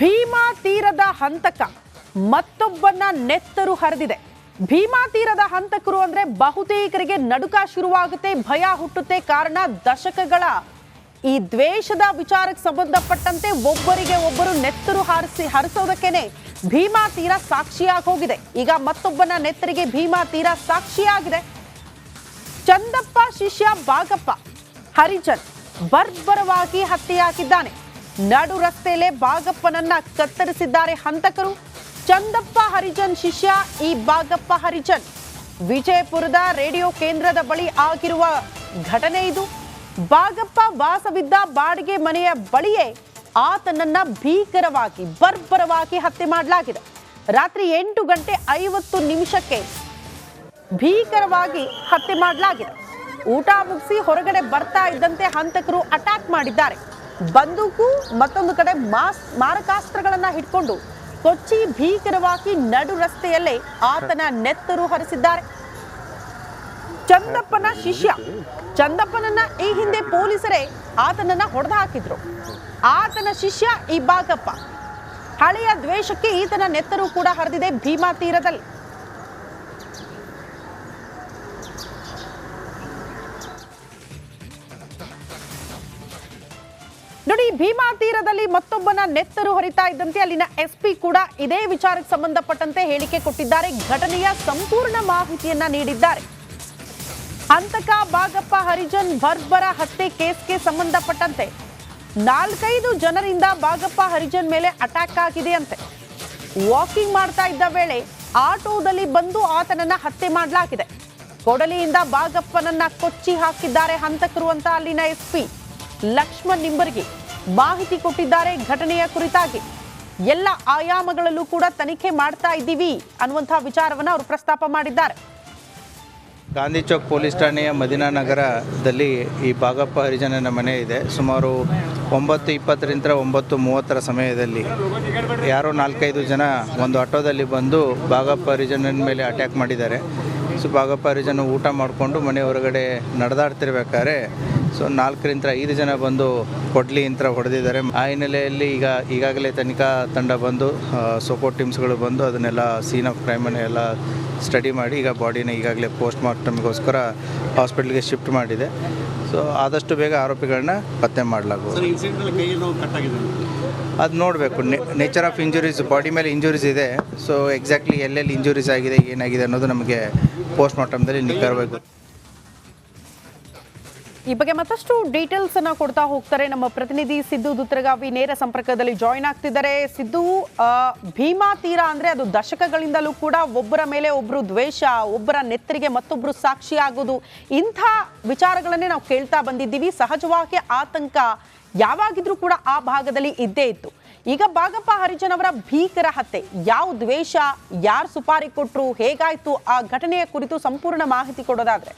ಭೀಮಾ ತೀರದ ಹಂತಕ ಮತ್ತೊಬ್ಬನ ನೆತ್ತರು ಹರಿದಿದೆ. ಭೀಮಾ ತೀರದ ಹಂತಕರು ಅಂದ್ರೆ ಬಹುತೇಕರಿಗೆ ನಡುಕ ಶುರುವಾಗುತ್ತೆ, ಭಯ ಹುಟ್ಟುತ್ತೆ ಕಾರಣ ದಶಕಗಳ ಈ ದ್ವೇಷದ ವಿಚಾರಕ್ಕೆ ಸಂಬಂಧಪಟ್ಟಂತೆ ಒಬ್ಬರಿಗೆ ಒಬ್ಬರು ನೆತ್ತರು ಹಾರಿಸಿ, ಹರಿಸೋದಕ್ಕೇನೆ ಭೀಮಾ ತೀರ ಸಾಕ್ಷಿಯಾಗಿ ಹೋಗಿದೆ. ಈಗ ಮತ್ತೊಬ್ಬನ ನೆತ್ತರಿಗೆ ಭೀಮಾ ತೀರ ಸಾಕ್ಷಿಯಾಗಿದೆ. ಚಂದಪ್ಪ ಶಿಷ್ಯ ಬಾಗಪ್ಪ ಹರಿಜನ್ ಬರ್ಬರವಾಗಿ ಹತ್ಯೆಯಾಗಿದ್ದಾನೆ. ನಡು ರಸ್ತೆಯಲ್ಲೇ ಬಾಗಪ್ಪನನ್ನ ಕತ್ತರಿಸಿದ್ದಾರೆ ಹಂತಕರು. ಚಂದಪ್ಪ ಹರಿಜನ್ ಶಿಷ್ಯ, ಈ ಬಾಗಪ್ಪ ಹರಿಜನ್. ವಿಜಯಪುರದ ರೇಡಿಯೋ ಕೇಂದ್ರದ ಬಳಿ ಆಗಿರುವ ಘಟನೆ ಇದು. ಬಾಗಪ್ಪ ವಾಸವಿದ್ದ ಬಾಡಿಗೆ ಮನೆಯ ಬಳಿಯೇ ಆತನನ್ನ ಭೀಕರವಾಗಿ, ಬರ್ಬರವಾಗಿ ಹತ್ಯೆ ಮಾಡಲಾಗಿದೆ. ರಾತ್ರಿ ಎಂಟು ಗಂಟೆ ಐವತ್ತು ನಿಮಿಷಕ್ಕೆ ಭೀಕರವಾಗಿ ಹತ್ಯೆ ಮಾಡಲಾಗಿದೆ. ಊಟ ಮುಗಿಸಿ ಹೊರಗಡೆ ಬರ್ತಾ ಇದ್ದಂತೆ ಹಂತಕರು ಅಟ್ಯಾಕ್ ಮಾಡಿದ್ದಾರೆ. ಬಂದೂಕು ಮತ್ತೊಂದು ಕಡೆ ಮಾಸ್ ಮಾರಕಾಸ್ತ್ರಗಳನ್ನ ಹಿಡ್ಕೊಂಡು ಕೊಚ್ಚಿ ಭೀಕರವಾಗಿ ನಡು ರಸ್ತೆಯಲ್ಲೇ ಆತನ ನೆತ್ತರು ಹರಿಸಿದ್ದಾರೆ. ಚಂದಪ್ಪನ ಶಿಷ್ಯ ಚಂದಪ್ಪನನ್ನ ಈ ಹಿಂದೆ ಪೊಲೀಸರೇ ಆತನನ್ನ ಹೊಡೆದು ಹಾಕಿದ್ರು ಆತನ ಶಿಷ್ಯ ಈ ಬಾಗಪ್ಪ ಹಳೆಯ ದ್ವೇಷಕ್ಕೆ ಈತನ ನೆತ್ತರು ಕೂಡ ಹರಿದಿದೆ ಭೀಮಾ ತೀರದಲ್ಲಿ. ಭೀಮಾ ತೀರದಲ್ಲಿ ಮತ್ತೊಬ್ಬನ ನೆತ್ತರು ಹರಿತಾ ಇದ್ದಂತೆ ಅಲ್ಲಿನ ಎಸ್ಪಿ ಕೂಡ ಇದೇ ವಿಚಾರಕ್ಕೆ ಸಂಬಂಧಪಟ್ಟಂತೆ ಹೇಳಿಕೆ ಕೊಟ್ಟಿದ್ದಾರೆ. ಘಟನೆಯ ಸಂಪೂರ್ಣ ಮಾಹಿತಿಯನ್ನ ನೀಡಿದ್ದಾರೆ. ಹಂತಕ ಬಾಗಪ್ಪ, ಹರಿಜನ್, ಬರ್ಬರ ಹತ್ಯೆ ಕೇಸ್ಗೆ ಸಂಬಂಧಪಟ್ಟಂತೆ ನಾಲ್ಕೈದು ಜನರಿಂದ ಬಾಗಪ್ಪ, ಹರಿಜನ್ ಮೇಲೆ ಅಟ್ಯಾಕ್ ಆಗಿದೆಯಂತೆ ವಾಕಿಂಗ್ ಮಾಡ್ತಾ ಇದ್ದ ವೇಳೆ ಆಟೋದಲ್ಲಿ ಬಂದು ಆತನನ್ನ ಹತ್ಯೆ ಮಾಡಲಾಗಿದೆ. ಕೊಡಲಿಯಿಂದ ಬಾಗಪ್ಪನನ್ನ ಕೊಚ್ಚಿ ಹಾಕಿದ್ದಾರೆ ಹಂತಕರು ಅಂತ ಅಲ್ಲಿನ ಎಸ್ಪಿ ಲಕ್ಷ್ಮಣ್ ನಿಂಬರ್ಗಿ. ಮಾಹಿತಿ ಕೊಟ್ಟಿದ್ದಾರೆ ಘಟನೆಯ ಕುರಿತಾಗಿ. ಎಲ್ಲ ಆಯಾಮಗಳಲ್ಲೂ ಕೂಡ ತನಿಖೆ ಮಾಡ್ತಾ ಇದ್ದೀವಿ ಅನ್ನುವಂತಹ ವಿಚಾರವನ್ನು ಅವರು ಪ್ರಸ್ತಾಪ ಮಾಡಿದ್ದಾರೆ. ಗಾಂಧಿ ಚೌಕ್ ಪೊಲೀಸ್ ಠಾಣೆಯ ಮದಿನಾ ನಗರದಲ್ಲಿ ಈ ಭಾಗಪ್ಪ ಹರಿಜನನ ಮನೆ ಇದೆ. ಸುಮಾರು ಒಂಬತ್ತು ಇಪ್ಪತ್ತರಿಂದ ಒಂಬತ್ತು ಮೂವತ್ತರ ಸಮಯದಲ್ಲಿ ಯಾರೋ ನಾಲ್ಕೈದು ಜನ ಒಂದು ಆಟೋದಲ್ಲಿ ಬಂದು ಭಾಗಪ್ಪ ಹರಿಜನನ ಮೇಲೆ ಅಟ್ಯಾಕ್ ಮಾಡಿದ್ದಾರೆ. ಸೊ ಬಾಗಪ್ಪ ಹರಿಜನ ಊಟ ಮಾಡಿಕೊಂಡು ಮನೆ ಹೊರಗಡೆ ನಡೆದಾಡ್ತಿರ್ಬೇಕಾದ್ರೆ ಸೊ ನಾಲ್ಕರಿಂದ ಐದು ಜನ ಬಂದು ಕೊಡ್ಲಿ ಯಂತ್ರ ಹೊಡೆದಿದ್ದಾರೆ. ಆ ಹಿನ್ನೆಲೆಯಲ್ಲಿ ಈಗ ಈಗಾಗಲೇ ತನಿಖಾ ತಂಡ ಬಂದು ಸೋಕೋ ಟೀಮ್ಸ್ಗಳು ಬಂದು ಅದನ್ನೆಲ್ಲ ಸೀನ್ ಆಫ್ ಕ್ರೈಮನ್ನು ಎಲ್ಲ ಸ್ಟಡಿ ಮಾಡಿ ಈಗ ಬಾಡಿನ ಈಗಾಗಲೇ ಪೋಸ್ಟ್ ಮಾರ್ಟಮ್ಗೋಸ್ಕರ ಹಾಸ್ಪಿಟ್ಲಿಗೆ ಶಿಫ್ಟ್ ಮಾಡಿದೆ. ಸೊ ಆದಷ್ಟು ಬೇಗ ಆರೋಪಿಗಳನ್ನ ಪತ್ತೆ ಮಾಡಲಾಗುವುದು ಅದು ನೋಡಬೇಕು. ನೇಚರ್ ಆಫ್ ಇಂಜುರೀಸ್ ಬಾಡಿ ಮೇಲೆ ಇಂಜುರೀಸ್ ಇದೆ. ಸೊ ಎಕ್ಸಾಕ್ಟ್ಲಿ ಎಲ್ಲೆಲ್ಲಿ ಇಂಜುರೀಸ್ ಆಗಿದೆ ಏನಾಗಿದೆ ಅನ್ನೋದು ನಮಗೆ ಪೋಸ್ಟ್ ಮಾರ್ಟಮ್ದಲ್ಲಿ ನಿಖರವಾಗಿ ಈ ಬಗ್ಗೆ ಮತ್ತಷ್ಟು ಡೀಟೇಲ್ಸ್ ಅನ್ನ ಕೊಡ್ತಾ ಹೋಗ್ತಾರೆ. ನಮ್ಮ ಪ್ರತಿನಿಧಿ ಸಿದ್ದು ದುತ್ರಗಾವಿ ನೇರ ಸಂಪರ್ಕದಲ್ಲಿ ಜಾಯಿನ್ ಆಗ್ತಿದ್ದಾರೆ. ಸಿದ್ದು ಭೀಮಾ ತೀರ ಅಂದ್ರೆ ಅದು ದಶಕಗಳಿಂದಲೂ ಕೂಡ ಒಬ್ಬರ ಮೇಲೆ ಒಬ್ರು ದ್ವೇಷ, ಒಬ್ಬರ ನೆತ್ತರಿಗೆ ಮತ್ತೊಬ್ರು ಸಾಕ್ಷಿ ಆಗೋದು, ಇಂಥ ವಿಚಾರಗಳನ್ನೇ ನಾವು ಕೇಳ್ತಾ ಬಂದಿದ್ದೀವಿ. ಸಹಜವಾಗಿ ಆತಂಕ ಯಾವಾಗಿದ್ರೂ ಕೂಡ ಆ ಭಾಗದಲ್ಲಿ ಇದ್ದೇ ಇತ್ತು. ಈಗ ಭಾಗಪ್ಪ ಹರಿಜನ್ ಅವರ ಭೀಕರ ಹತ್ಯೆ, ಯಾವ ದ್ವೇಷ, ಯಾರು ಸುಪಾರಿ ಕೊಟ್ಟರು ಹೇಗಾಯ್ತು, ಆ ಘಟನೆಯ ಕುರಿತು ಸಂಪೂರ್ಣ ಮಾಹಿತಿ ಕೊಡೋದಾದ್ರೆ.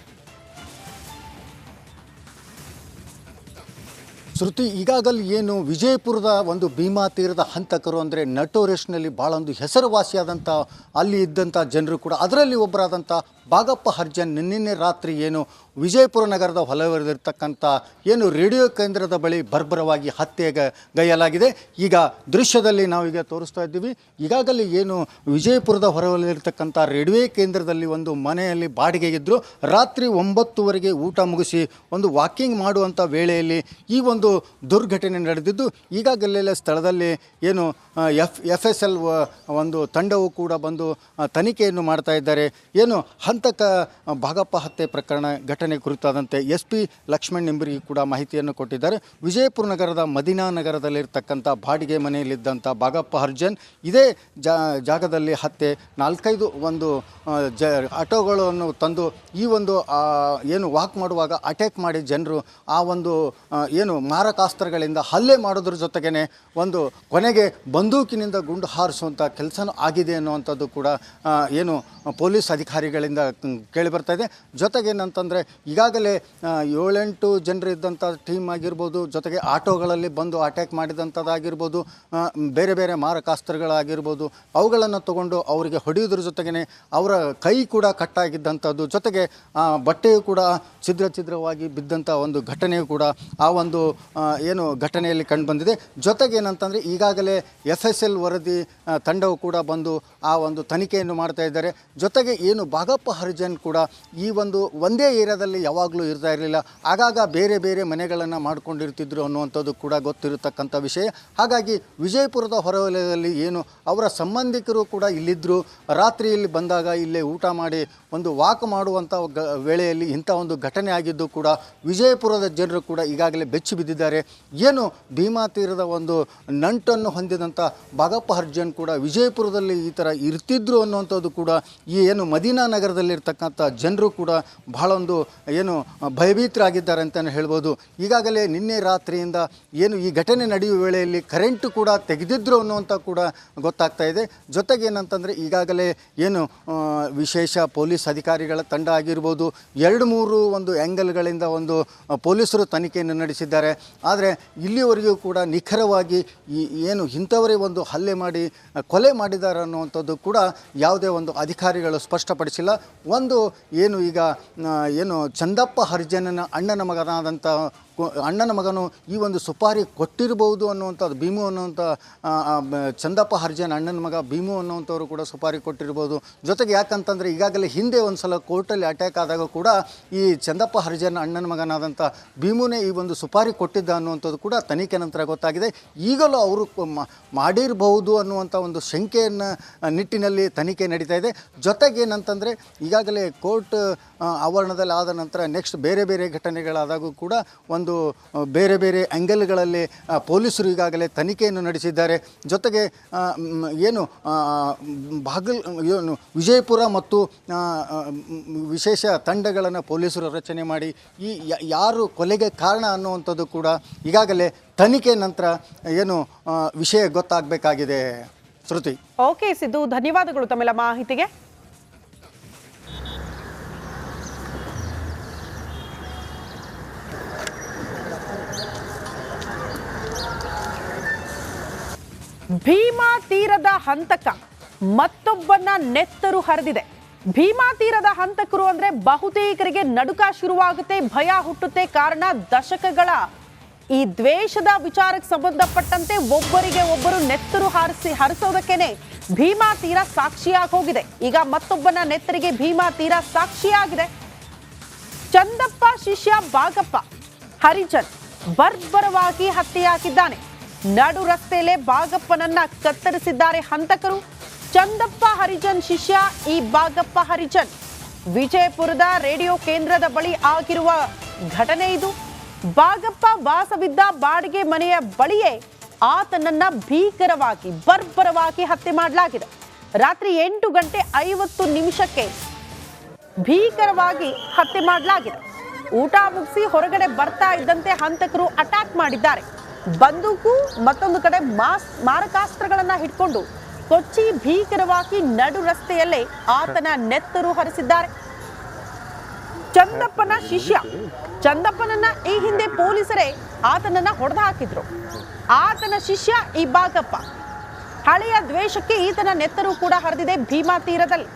ಶ್ರುತಿ, ಈಗಾಗಲೇ ಏನು ವಿಜಯಪುರದ ಒಂದು ಭೀಮಾ ತೀರದ ಹಂತಕರು ಅಂದರೆ ನಟೋರೇಷ್ನಲ್ಲಿ ಭಾಳ ಒಂದು ಹೆಸರುವಾಸಿಯಾದಂಥ ಅಲ್ಲಿ ಇದ್ದಂಥ ಜನರು ಕೂಡ, ಅದರಲ್ಲಿ ಒಬ್ಬರಾದಂಥ ಬಾಗಪ್ಪ ಹರ್ಜನ್ ನಿನ್ನೆ ರಾತ್ರಿ ಏನು ವಿಜಯಪುರ ನಗರದ ಹೊಲವರೆದಿರ್ತಕ್ಕಂಥ ಏನು ರೇಡಿಯೋ ಕೇಂದ್ರದ ಬಳಿ ಬರ್ಬರವಾಗಿ ಹತ್ಯೆಗೆ ಗೈಯಲಾಗಿದೆ. ಈಗ ದೃಶ್ಯದಲ್ಲಿ ನಾವೀಗ ತೋರಿಸ್ತಾ ಇದ್ದೀವಿ. ಈಗಾಗಲೇ ಏನು ವಿಜಯಪುರದ ಹೊರವಲ್ಲಿರ್ತಕ್ಕಂಥ ರೇಡಿಯೋ ಕೇಂದ್ರದಲ್ಲಿ ಒಂದು ಮನೆಯಲ್ಲಿ ಬಾಡಿಗೆಗಿದ್ದರು ರಾತ್ರಿ ಒಂಬತ್ತುವರೆಗೆ ಊಟ ಮುಗಿಸಿ ಒಂದು ವಾಕಿಂಗ್ ಮಾಡುವಂಥ ವೇಳೆಯಲ್ಲಿ ಈ ಒಂದು ದುರ್ಘಟನೆ ನಡೆದಿದ್ದು. ಈಗಾಗಲೇ ಸ್ಥಳದಲ್ಲಿ ಏನು ಎಫ್ ಎಫ್ ಎಸ್ ಒಂದು ತಂಡವು ಕೂಡ ಬಂದು ತನಿಖೆಯನ್ನು ಮಾಡ್ತಾ ಇದ್ದಾರೆ. ಏನು ಹಂತಕ ಭಾಗಪ್ಪ ಹತ್ಯೆ ಪ್ರಕರಣ ಘಟನೆ ಕುರಿತಾದಂತೆ ಎಸ್ ಪಿ ಲಕ್ಷ್ಮಣ್ ನಿಂಬರಿಗೆ ಕೂಡ ಮಾಹಿತಿಯನ್ನು ಕೊಟ್ಟಿದ್ದಾರೆ. ವಿಜಯಪುರ ನಗರದ ಮದಿನಾ ನಗರದಲ್ಲಿರ್ತಕ್ಕಂಥ ಬಾಡಿಗೆ ಮನೆಯಲ್ಲಿದ್ದಂಥ ಭಾಗಪ್ಪ ಹರ್ಜನ್ ಇದೇ ಜಾಗದಲ್ಲಿ ಹತ್ಯೆ. ನಾಲ್ಕೈದು ಒಂದು ಜ, ಆಟೋಗಳನ್ನು ತಂದು ಈ ಒಂದು ಏನು ವಾಕ್ ಮಾಡುವಾಗ ಅಟ್ಯಾಕ್ ಮಾಡಿ ಜನರು, ಆ ಒಂದು ಏನು ಮಾರಕಾಸ್ತ್ರಗಳಿಂದ ಹಲ್ಲೆ ಮಾಡೋದ್ರ ಜೊತೆಗೇ ಒಂದು ಕೊನೆಗೆ ಬಂದೂಕಿನಿಂದ ಗುಂಡು ಹಾರಿಸುವಂಥ ಕೆಲಸನೂ ಆಗಿದೆ ಅನ್ನುವಂಥದ್ದು ಕೂಡ ಏನು ಪೊಲೀಸ್ ಅಧಿಕಾರಿಗಳಿಂದ ಕೇಳಿ ಬರ್ತಾ ಇದೆ. ಜೊತೆಗೇನಂತಂದರೆ ಈಗಾಗಲೇ ಏಳೆಂಟು ಜನರು ಇದ್ದಂಥ ಟೀಮ್ ಆಗಿರ್ಬೋದು, ಜೊತೆಗೆ ಆಟೋಗಳಲ್ಲಿ ಬಂದು ಅಟ್ಯಾಕ್ ಮಾಡಿದಂಥದ್ದಾಗಿರ್ಬೋದು ಬೇರೆ ಬೇರೆ ಮಾರಕಾಸ್ತ್ರಗಳಾಗಿರ್ಬೋದು, ಅವುಗಳನ್ನು ತಗೊಂಡು ಅವರಿಗೆ ಹೊಡೆಯೋದ್ರ ಜೊತೆಗೇ ಅವರ ಕೈ ಕೂಡ ಕಟ್ಟಾಗಿದ್ದಂಥದ್ದು, ಜೊತೆಗೆ ಬಟ್ಟೆಯು ಕೂಡ ಛಿದ್ರ ಛಿದ್ರವಾಗಿ ಬಿದ್ದಂಥ ಒಂದು ಘಟನೆಯು ಕೂಡ ಆ ಒಂದು ಏನು ಘಟನೆಯಲ್ಲಿ ಕಂಡುಬಂದಿದೆ. ಜೊತೆಗೆ ಏನಂತಂದರೆ, ಈಗಾಗಲೇ ಎಸ್ ಎಸ್ ಎಲ್ ವರದಿ ತಂಡವು ಕೂಡ ಬಂದು ಆ ಒಂದು ತನಿಖೆಯನ್ನು ಮಾಡ್ತಾ ಇದ್ದಾರೆ. ಜೊತೆಗೆ ಏನು ಬಾಗಪ್ಪ ಹರಿಜನ್ ಕೂಡ ಈ ಒಂದು ಒಂದೇ ಏರಿಯಾದಲ್ಲಿ ಯಾವಾಗಲೂ ಇರ್ತಾ ಇರಲಿಲ್ಲ. ಆಗಾಗ ಬೇರೆ ಬೇರೆ ಮನೆಗಳನ್ನು ಮಾಡ್ಕೊಂಡಿರ್ತಿದ್ರು ಅನ್ನುವಂಥದ್ದು ಕೂಡ ಗೊತ್ತಿರತಕ್ಕಂಥ ವಿಷಯ. ಹಾಗಾಗಿ ವಿಜಯಪುರದ ಹೊರವಲಯದಲ್ಲಿ ಏನು ಅವರ ಸಂಬಂಧಿಕರು ಕೂಡ ಇಲ್ಲಿದ್ದರು ರಾತ್ರಿ ಇಲ್ಲಿ ಬಂದಾಗ ಇಲ್ಲೇ ಊಟ ಮಾಡಿ ಒಂದು ವಾಕ್ ಮಾಡುವಂಥ ವೇಳೆಯಲ್ಲಿ ಇಂಥ ಒಂದು ಘಟನೆ ಆಗಿದ್ದು ಕೂಡ ವಿಜಯಪುರದ ಜನರು ಕೂಡ ಈಗಾಗಲೇ ಬೆಚ್ಚಿ ಬಿದ್ದಿದ್ದಾರೆ. ಏನು ಭೀಮಾ ತೀರದ ಒಂದು ನಂಟನ್ನು ಹೊಂದಿದಂಥ ಬಾಗಪ್ಪ ಹರ್ಜನ್ ಕೂಡ ವಿಜಯಪುರದಲ್ಲಿ ಈ ಥರ ಇರ್ತಿದ್ರು ಅನ್ನುವಂಥದ್ದು ಕೂಡ ಈ ಏನು ಮದೀನಾ ನಗರದಲ್ಲಿರ್ತಕ್ಕಂಥ ಜನರು ಕೂಡ ಬಹಳ ಒಂದು ಏನು ಭಯಭೀತರಾಗಿದ್ದಾರೆ ಅಂತಲೇ ಹೇಳ್ಬೋದು. ಈಗಾಗಲೇ ನಿನ್ನೆ ರಾತ್ರಿಯಿಂದ ಏನು ಈ ಘಟನೆ ನಡೆಯುವ ವೇಳೆಯಲ್ಲಿ ಕರೆಂಟ್ ಕೂಡ ತೆಗೆದಿದ್ರು ಅನ್ನುವಂಥ ಕೂಡ ಗೊತ್ತಾಗ್ತಾ ಇದೆ. ಜೊತೆಗೆ ಏನಂತಂದರೆ ಈಗಾಗಲೇ ಏನು ವಿಶೇಷ ಪೊಲೀಸ್ ಅಧಿಕಾರಿಗಳ ತಂಡ ಆಗಿರ್ಬೋದು, ಎರಡು ಮೂರು ಒಂದು ಆ್ಯಂಗಲ್ಗಳಿಂದ ಒಂದು ಪೊಲೀಸರು ತನಿಖೆಯನ್ನು ನಡೆಸಿದ್ದಾರೆ. ಆದರೆ ಇಲ್ಲಿವರೆಗೂ ಕೂಡ ನಿಖರವಾಗಿ ಏನು ಇಂಥವರೇ ಒಂದು ಹಲ್ಲೆ ಮಾಡಿ ಕೊಲೆ ಮಾಡಿದ್ದಾರೆ ಅನ್ನುವಂಥದ್ದು ಕೂಡ ಯಾವುದೇ ಒಂದು ಅಧಿಕಾರಿಗಳು ಸ್ಪಷ್ಟಪಡಿಸಿಲ್ಲ. ಒಂದು ಏನು ಈಗ ಏನು ಚಂದಪ್ಪ ಹರಿಜನನ ಅಣ್ಣನ ಮಗನಾದಂಥ ಅಣ್ಣನ ಮಗನು ಈ ಒಂದು ಸುಪಾರಿ ಕೊಟ್ಟಿರಬಹುದು ಅನ್ನುವಂಥದ್ದು, ಭೀಮು ಅನ್ನುವಂಥ ಚಂದಪ್ಪ ಹರ್ಜನ್ ಅಣ್ಣನ ಮಗ ಭೀಮು ಅನ್ನುವಂಥವ್ರು ಕೂಡ ಸುಪಾರಿ ಕೊಟ್ಟಿರ್ಬೋದು. ಜೊತೆಗೆ ಯಾಕಂತಂದರೆ ಈಗಾಗಲೇ ಹಿಂದೆ ಒಂದು ಸಲ ಕೋರ್ಟಲ್ಲಿ ಅಟ್ಯಾಕ್ ಆದಾಗ ಕೂಡ ಈ ಚಂದಪ್ಪ ಹರ್ಜನ್ ಅಣ್ಣನ ಮಗನಾದಂಥ ಭೀಮುನೇ ಈ ಒಂದು ಸುಪಾರಿ ಕೊಟ್ಟಿದ್ದ ಅನ್ನುವಂಥದ್ದು ಕೂಡ ತನಿಖೆ ನಂತರ ಗೊತ್ತಾಗಿದೆ. ಈಗಲೂ ಅವರು ಮಾಡಿರಬಹುದು ಅನ್ನುವಂಥ ಒಂದು ಶಂಕೆಯನ್ನು ನಿಟ್ಟಿನಲ್ಲಿ ತನಿಖೆ ನಡೀತಾ ಇದೆ. ಜೊತೆಗೆ ಏನಂತಂದರೆ ಈಗಾಗಲೇ ಕೋರ್ಟ್ ಆವರಣದಲ್ಲಿ ಆದ ನಂತರ ನೆಕ್ಸ್ಟ್ ಬೇರೆ ಬೇರೆ ಘಟನೆಗಳಾದಾಗೂ ಕೂಡ ಒಂದು ಆ, ಬೇರೆ ಬೇರೆ ಆ್ಯಂಗಲ್ಗಳಲ್ಲಿ ಪೊಲೀಸರು ಈಗಾಗಲೇ ತನಿಖೆಯನ್ನು ನಡೆಸಿದ್ದಾರೆ. ಜೊತೆಗೆ ಏನು ಬಾಗಲ್ ಏನು ವಿಜಯಪುರ ಮತ್ತು ವಿಶೇಷ ತಂಡಗಳನ್ನು ಪೊಲೀಸರು ರಚನೆ ಮಾಡಿ ಈ ಯಾರು ಕೊಲೆಗೆ ಕಾರಣ ಅನ್ನುವಂಥದ್ದು ಕೂಡ ಈಗಾಗಲೇ ತನಿಖೆ ನಂತರ ಏನು ವಿಷಯ ಗೊತ್ತಾಗಬೇಕಾಗಿದೆ. ಶ್ರುತಿ. ಓಕೆ ಸಿದ್ದು ಧನ್ಯವಾದಗಳು ತಮ್ಮೆಲ್ಲ ಮಾಹಿತಿಗೆ. ಭೀಮಾ ತೀರದ ಹಂತಕ ಮತ್ತೊಬ್ಬನ ನೆತ್ತರು ಹರಿದಿದೆ. ಭೀಮಾ ತೀರದ ಹಂತಕರು ಅಂದ್ರೆ ಬಹುತೇಕರಿಗೆ ನಡುಕ ಶುರುವಾಗುತ್ತೆ, ಭಯ ಹುಟ್ಟುತ್ತೆ ಕಾರಣ ದಶಕಗಳ ಈ ದ್ವೇಷದ ವಿಚಾರಕ್ಕೆ ಸಂಬಂಧಪಟ್ಟಂತೆ ಒಬ್ಬರಿಗೆ ಒಬ್ಬರು ನೆತ್ತರು ಹಾರಿಸಿ, ಹರಿಸೋದಕ್ಕೇನೆ ಭೀಮಾ ತೀರ ಸಾಕ್ಷಿಯಾಗಿ ಹೋಗಿದೆ. ಈಗ ಮತ್ತೊಬ್ಬನ ನೆತ್ತರಿಗೆ ಭೀಮಾ ತೀರ ಸಾಕ್ಷಿಯಾಗಿದೆ. ಚಂದಪ್ಪ ಶಿಷ್ಯ ಬಾಗಪ್ಪ ಹರಿಜನ್ ಬರ್ಬರವಾಗಿ ಹತ್ಯೆಯಾಗಿದ್ದಾನೆ. ನಡು ರಸ್ತೆಯಲ್ಲೇ ಬಾಗಪ್ಪನನ್ನ ಕತ್ತರಿಸಿದ್ದಾರೆ ಹಂತಕರು. ಚಂದಪ್ಪ ಹರಿಜನ್ ಶಿಷ್ಯ, ಈ ಬಾಗಪ್ಪ ಹರಿಜನ್. ವಿಜಯಪುರದ ರೇಡಿಯೋ ಕೇಂದ್ರದ ಬಳಿ ಆಗಿರುವ ಘಟನೆ ಇದು. ಬಾಗಪ್ಪ ವಾಸವಿದ್ದ ಬಾಡಿಗೆ ಮನೆಯ ಬಳಿಯೇ ಆತನನ್ನ ಭೀಕರವಾಗಿ, ಬರ್ಬರವಾಗಿ ಹತ್ಯೆ ಮಾಡಲಾಗಿದೆ. ರಾತ್ರಿ ಎಂಟು ಗಂಟೆ ಐವತ್ತು ನಿಮಿಷಕ್ಕೆ ಭೀಕರವಾಗಿ ಹತ್ಯೆ ಮಾಡಲಾಗಿದೆ. ಊಟ ಮುಗಿಸಿ ಹೊರಗಡೆ ಬರ್ತಾ ಇದ್ದಂತೆ ಹಂತಕರು ಅಟ್ಯಾಕ್ ಮಾಡಿದ್ದಾರೆ. ಬಂದೂಕು ಮತ್ತೊಂದು ಕಡೆ ಮಾಸ್ ಮಾರಕಾಸ್ತ್ರಗಳನ್ನ ಹಿಡ್ಕೊಂಡು ಕೊಚ್ಚಿ ಭೀಕರವಾಗಿ ನಡು ರಸ್ತೆಯಲ್ಲೇ ಆತನ ನೆತ್ತರು ಹರಿಸಿದ್ದಾರೆ. ಚಂದಪ್ಪನ ಶಿಷ್ಯ, ಚಂದಪ್ಪನನ್ನ ಈ ಹಿಂದೆ ಪೊಲೀಸರೇ ಆತನನ್ನ ಹೊಡೆದು ಹಾಕಿದ್ರು ಆತನ ಶಿಷ್ಯ ಈ ಬಾಗಪ್ಪ, ಹಳೆಯ ದ್ವೇಷಕ್ಕೆ ಈತನ ನೆತ್ತರು ಕೂಡ ಹರಿದಿದೆ ಭೀಮಾ ತೀರದಲ್ಲಿ.